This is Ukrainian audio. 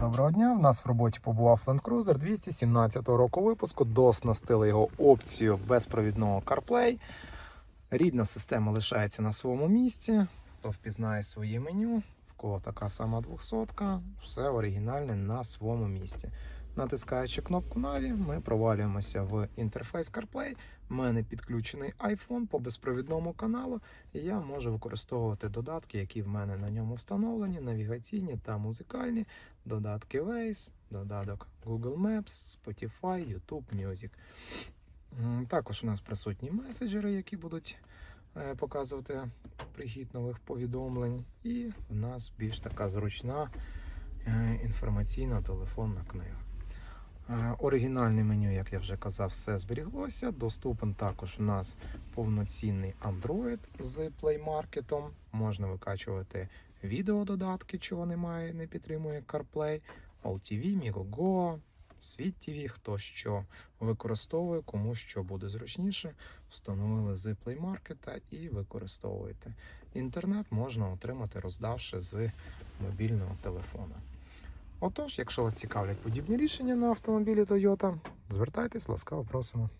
Доброго дня. В нас в роботі побував Land Cruiser 217 року випуску. Доснастили його опцію безпровідного CarPlay. Рідна система лишається на своєму місці. Хто впізнає своє меню, в кого така сама 200 все оригінальне на своєму місці. Натискаючи кнопку Navi, ми провалюємося в інтерфейс CarPlay. У мене підключений iPhone по безпровідному каналу, і я можу використовувати додатки, які в мене на ньому встановлені, навігаційні та музикальні додатки Waze, додаток Google Maps, Spotify, YouTube Music. Також у нас присутні меседжери, які будуть е, показувати прихід нових повідомлень. І в нас більш така зручна е, інформаційна телефонна книга. Е, Оригінальне меню, як я вже казав, все зберіглося. Доступен також у нас повноцінний Android з Play Market. Можна викачувати відеододатки, чого немає, не підтримує CarPlay, AllTV, Migogo, Світ TV, хто що використовує, кому що буде зручніше. Встановили з Play Market і використовуєте. Інтернет можна отримати, роздавши з мобільного телефона. Отож, якщо вас цікавлять подібні рішення на автомобілі Toyota, звертайтесь, ласкаво просимо.